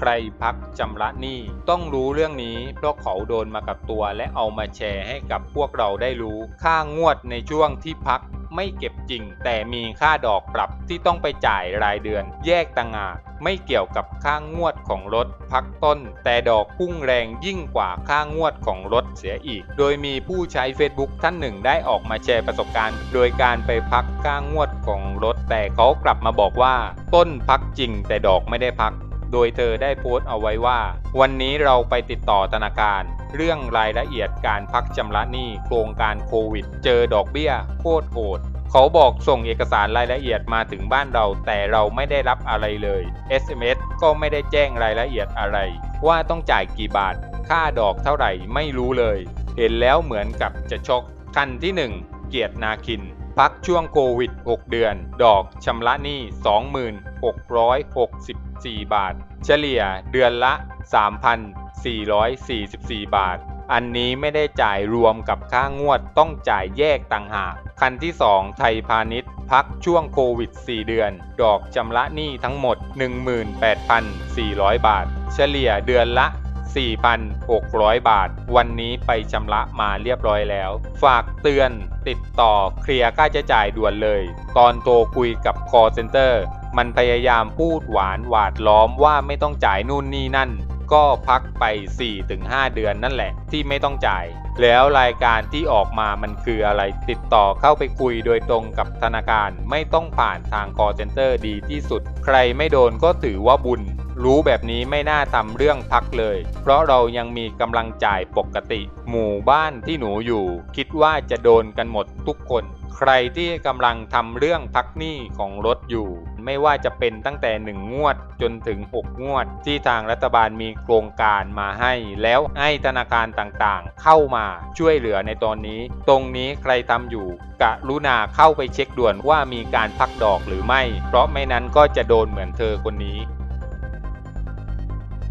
ใครพักชำระหนี้ ต้องรู้เรื่องนี้เพราะเขาโดนมากับตัวและเอามาแชร์ให้กับพวกเราได้รู้ ค่างวดในช่วงที่พักไม่เก็บจริง แต่มีค่าดอกปรับที่ต้องไปจ่ายรายเดือน แยกต่างหากไม่เกี่ยวกับค่างวดของรถพักต้น แต่ดอกพุ่งแรงยิ่งกว่าค่างวดของรถเสียอีก โดยมีผู้ใช้ Facebook ท่านหนึ่งได้ออกมาแชร์ประสบการณ์ โดยการไปพักค่างวดของรถ แต่เขากลับมาบอกว่า ต้นพักจริงแต่ดอกไม่ได้พัก โดยเธอได้โพสต์เอาไว้ว่า วันนี้เราไปติดต่อธนาคาร เรื่องรายละเอียดการพักชำระหนี้โครงการโควิด เจอดอกเบี้ยโคตรโหดเขาบอกส่งเอกสารรายละเอียดมาถึงบ้านเรา แต่เราไม่ได้รับอะไรเลย SMS ก็ไม่ได้แจ้งรายละเอียดอะไร ว่าต้องจ่ายกี่บาท ค่าดอกเท่าไหร่ไม่รู้เลย เห็นแล้วเหมือนกับจะช็อกคันที่ 1 เกียรตินาคิน พักช่วงโควิด 6 เดือน ดอกชำระหนี้ 2664 บาท เฉลี่ยเดือนละ 3,444 บาท อันนี้ไม่ได้จ่ายรวมกับค่างวดต้องจ่ายแยกต่างหาก คันที่ 2 ไทยพาณิชย์ พักช่วงโควิด 4 เดือน ดอกชำระหนี้ทั้งหมด 18,400 บาท เฉลี่ยเดือนละ 4,600 บาท วันนี้ไปชำระมาเรียบร้อยแล้ว ฝากเตือนติดต่อเคลียร์ค่าใช้จ่ายด่วนเลย ตอนโทรคุยกับ call center มันพยายามพูดหวานหวาดล้อมว่าไม่ต้องจ่ายนู่นนี่นั่น ก็พักไป 4-5 เดือนนั่นแหละที่ไม่ต้องจ่าย แล้วรายการที่ออกมามันคืออะไรติดต่อเข้าไปคุยโดยตรงกับธนาคารไม่ต้องผ่านทาง call center ดีที่สุด ใครไม่โดนก็ถือว่าบุญ รู้แบบนี้ไม่น่าทำเรื่องพักเลย เพราะเรายังมีกำลังจ่ายปกติ หมู่บ้านที่หนูอยู่ คิดว่าจะโดนกันหมดทุกคน ใครที่กำลังทำเรื่องพักหนี้ของรถอยู่ ไม่ว่าจะเป็นตั้งแต่ 1 งวดจนถึง 6 งวด ที่ทางรัฐบาลมีโครงการมาให้ แล้วให้ธนาคารต่างๆ เข้ามาช่วยเหลือในตอนนี้ ตรงนี้ใครทำอยู่กะรุณาเข้าไปเช็คด่วนว่ามีการพักดอกหรือไม่ เพราะไม่นั้นก็จะโดนเหมือนเธอคนนี้